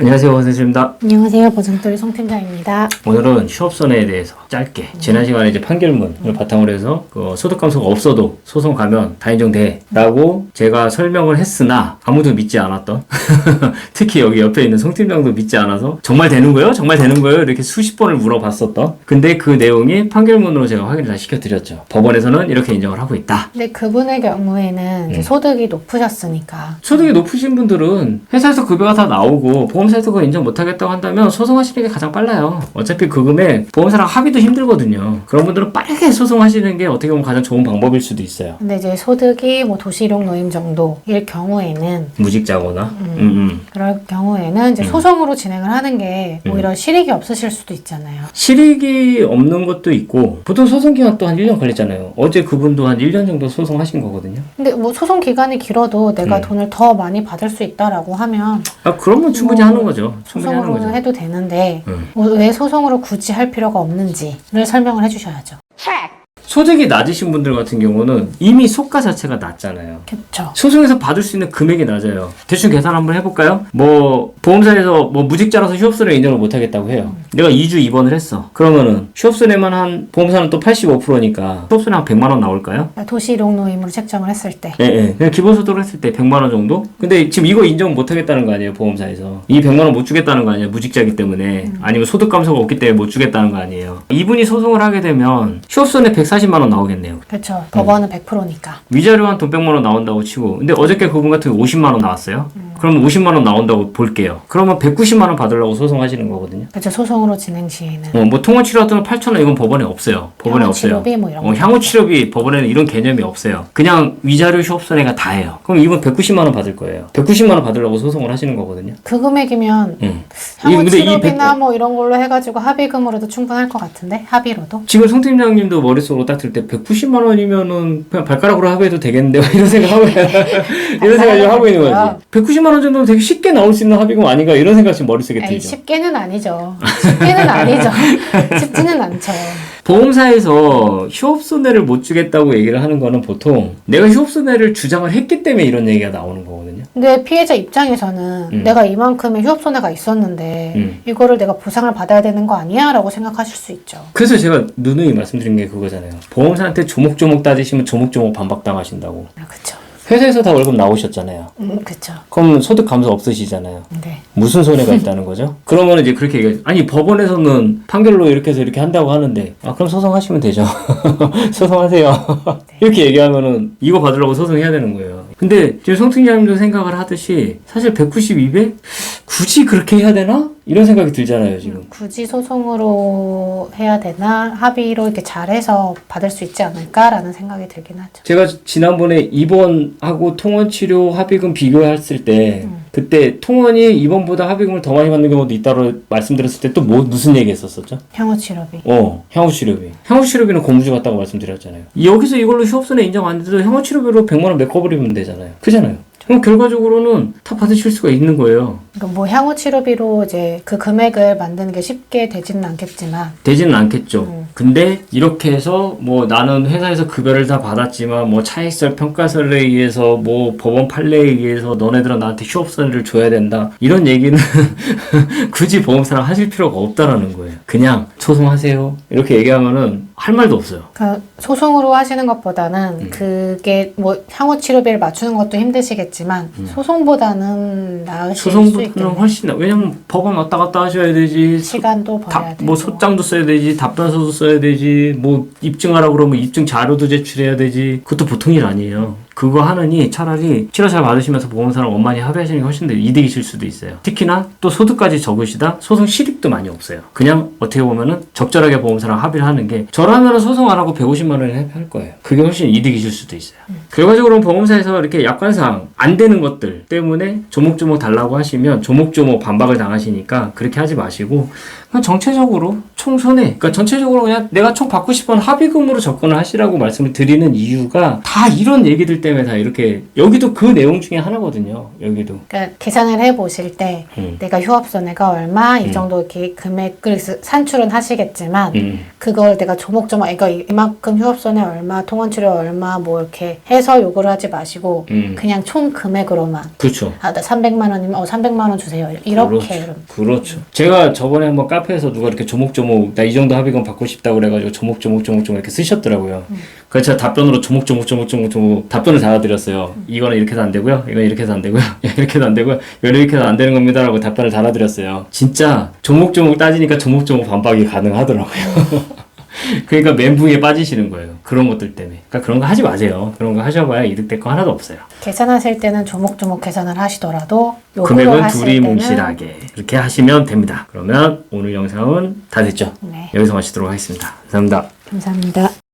안녕하세요, 원세수입니다. 안녕하세요. 보증돌이 송팀장입니다. 오늘은 휴업선에 대해서 짧게 지난 시간에 이제 판결문을 바탕으로 해서 그 소득 감소가 없어도 소송 가면 다 인정돼라고 제가 설명을 했으나 아무도 믿지 않았던 특히 여기 옆에 있는 송 팀장도 믿지 않아서 정말 되는 거예요? 정말 되는 거예요? 이렇게 수십 번을 물어봤었던 근데 그 내용이 판결문으로 제가 확인을 다 시켜드렸죠. 법원에서는 이렇게 인정을 하고 있다. 근데 그분의 경우에는 음. 소득이 높으셨으니까 소득이 높으신 분들은 회사에서 급여가 다 나오고 보험 사에서 그거 인정 못하겠다고 한다면 소송하시는 게 가장 빨라요. 어차피 그 금액 보험사랑 합의도 힘들거든요. 그런 분들은 빠르게 소송하시는 게 어떻게 보면 가장 좋은 방법일 수도 있어요. 근데 이제 소득이 뭐 도시일용 노임 정도일 경우에는 무직자거나. 음, 음. 그럴 경우에는 이제 소송으로 진행을 하는 게 음. 오히려 실익이 없으실 수도 있잖아요. 실익이 없는 것도 있고 보통 소송 기간 또 한 1년 걸렸잖아요. 어제 그분도 한 1년 정도 소송하신 거거든요. 근데 뭐 소송 기간이 길어도 내가 음. 돈을 더 많이 받을 수 있다라고 하면 아, 그러면 충분히 뭐 하는 거죠. 소송으로. 해도 되는데 음. 뭐왜 소송으로 굳이 할 필요가 없는지를 설명을 해주셔야죠. 소득이 낮으신 분들 같은 경우는 이미 소가 자체가 낮잖아요. 그렇죠. 소송에서 받을 수 있는 금액이 낮아요. 대충 계산 한번 해볼까요? 뭐 보험사에서 뭐 무직자라서 휴업손해 인정을 못하겠다고 해요. 내가 2주 입원을 했어. 그러면은 휴업손해만 한 보험사는 또 85%니까 휴업손해 한 100만 원 나올까요? 도시일용 노임으로 책정을 했을 때 예, 예. 그냥 기본소득으로 했을 때 100만 원 정도? 근데 지금 이거 인정 못 하겠다는 거 아니에요, 보험사에서. 이 100만 원 못 주겠다는 거 아니에요, 무직자기 때문에. 아니면 소득 감소가 없기 때문에 못 주겠다는 거 아니에요. 이분이 소송을 하게 되면 휴업손해 140만 원 나오겠네요. 그렇죠. 법원은 100%니까. 위자료 한 돈 100만 원 나온다고 치고 근데 어저께 그분 같은 경우 50만 원 나왔어요. 그러면 50만 원 나온다고 볼게요. 그러면 190만 원 받으려고 소송하시는 거거든요. 그렇죠. 소송으로 진행 시에는 어, 뭐 통원 치료 같은 거 8천 원 이건 법원에 없어요. 법원에 향후 없어요. 치료비 뭐 이런 어, 거. 향후 치료비 법원에는 이런 개념이 없어요. 그냥 위자료 휴업손해가 다예요. 그럼 이분 190만 원 받을 거예요. 190만 원 받으려고 소송을 하시는 거거든요. 그 금액이면 응. 향후 근데 이 치료비나 100뭐 이런 걸로 해가지고 합의금으로도 충분할 것 같은데 합의로도 지금 송 팀장님도 머릿속으로 딱 들 때 190만 원이면은 그냥 발가락으로 합의해도 되겠는데 이런 생각하고 이런 생각 좀 하고 있는 거지. 190만 원 정도면 되게 쉽게 나올 수 있는 합의금 아닌가 이런 생각 지금 머릿속에 에이, 들죠. 쉽게는 아니죠. 쉽게는 아니죠. 쉽지는 않죠. 보험사에서 휴업 손해를 못 주겠다고 얘기를 하는 거는 보통 내가 휴업 손해를 주장을 했기 때문에 이런 얘기가 나오는 거거든요. 근데 피해자 입장에서는 음. 내가 이만큼의 휴업 손해가 있었는데 음. 이거를 내가 보상을 받아야 되는 거 아니야라고 생각하실 수 있죠. 그래서 제가 누누이 말씀드린 게 그거잖아요. 보험사한테 조목조목 따지시면 조목조목 반박당하신다고. 아, 그쵸. 회사에서 다 월급 나오셨잖아요. 음, 그쵸. 그럼 소득 감소 없으시잖아요. 네. 무슨 손해가 있다는 거죠? 그러면 이제 그렇게 얘기하죠. 아니 법원에서는 판결로 이렇게 해서 이렇게 한다고 하는데 아 그럼 소송하시면 되죠. 소송하세요. 이렇게 얘기하면은 이거 받으려고 소송해야 되는 거예요. 근데 지금 송 팀장님도 생각을 하듯이 사실 190, 200 굳이 그렇게 해야 되나? 이런 생각이 들잖아요 지금. 굳이 소송으로 해야 되나 합의로 이렇게 잘해서 받을 수 있지 않을까라는 생각이 들긴 하죠. 제가 지난번에 입원하고 통원 치료 합의금 비교했을 때 그때 통원이 입원보다 합의금을 더 많이 받는 경우도 있다고 말씀드렸을 때 또 뭐 무슨 얘기 했었었죠? 향후 치료비. 어, 향후 치료비. 향후 치료비는 고무줄 같다고 말씀드렸잖아요. 여기서 이걸로 휴업손해 인정 안 돼도 향후 치료비로 100만 원 메꿔버리면 되잖아요. 그잖아요. 그럼 결과적으로는 다 받으실 수가 있는 거예요. 그러니까 뭐 향후 치료비로 이제 그 금액을 만드는 게 쉽게 되지는 않겠지만 되지는 않겠죠. 음. 근데 이렇게 해서 뭐 나는 회사에서 급여를 다 받았지만 뭐 차익설 평가설에 의해서 뭐 법원 판례에 의해서 너네들은 나한테 휴업선을 줘야 된다. 이런 얘기는 굳이 보험사랑 하실 필요가 없다라는 거예요. 그냥 소송하세요. 이렇게 얘기하면은 할 말도 없어요. 그 소송으로 하시는 것보다는 음. 그게 뭐 향후 치료비를 맞추는 것도 힘드시겠지만 소송보다는 나으실 수 음. 소송보다 는 있겠네요. 훨씬 나. 왜냐면 법원 왔다 갔다 하셔야 되지. 시간도 벌어야 답, 되고 뭐 소장도 써야 되지, 답변서도 써야 되지, 뭐 입증하라 그러면 입증 자료도 제출해야 되지. 그것도 보통 일 아니에요. 그거 하느니 차라리 치료 잘 받으시면서 보험사랑 원만히 합의하시는 게 훨씬 더 이득이실 수도 있어요. 특히나 또 소득까지 적으시다 소송 실익도 많이 없어요. 그냥 어떻게 보면은 적절하게 보험사랑 합의를 하는 게 저라면 소송 안 하고 150만 원에 할 거예요. 그게 훨씬 이득이실 수도 있어요. 결과적으로 보험사에서 이렇게 약관상 안 되는 것들 때문에 조목조목 달라고 하시면 조목조목 반박을 당하시니까 그렇게 하지 마시고 그냥 정체적으로 초총 손해. 그러니까 전체적으로 그냥 내가 총 받고 싶은 합의금으로 접근을 하시라고 말씀을 드리는 이유가 다 이런 얘기들 때문에 다 이렇게 여기도 그 내용 중에 하나거든요. 여기도. 그러니까 계산을 해 보실 때 음. 내가 휴업 손해가 얼마 이 음. 정도 이렇게 금액을 스- 산출은 하시겠지만 음. 그걸 내가 조목조목 이거 이만큼 휴업 손해 얼마 통원 치료 얼마 뭐 이렇게 해서 요구를 하지 마시고 음. 그냥 총 금액으로만 그렇죠. 아, 나 300만 원이면 어 300만 원 주세요. 이렇게 그렇죠. 그럼 그렇죠. 제가 저번에 한번 카페에서 누가 이렇게 조목조목 나 이 정도 합의금 받고 싶다고 그래가지고 조목조목 조목조목 이렇게 쓰셨더라고요. 그래서 제가 답변으로 조목조목조목조목조목 답변을 달아드렸어요. 이거는 이렇게 해서 안 되고요. 이건 이렇게 해서 안 되고요. 이렇게 해서 안 되고요. 이렇게 해서 안 되는 겁니다 라고 답변을 달아드렸어요. 진짜 조목조목 따지니까 조목조목 반박이 가능하더라고요. 그러니까 멘붕에 빠지시는 거예요. 그런 것들 때문에. 그러니까 그런 거 하지 마세요. 그런 거 하셔봐야 이득될 거 하나도 없어요. 계산하실 때는 조목조목 계산을 하시더라도 금액은 둘이 뭉실하게 이렇게 하시면 됩니다. 그러면 오늘 영상은 다 됐죠? 네. 여기서 마치도록 하겠습니다. 감사합니다. 감사합니다.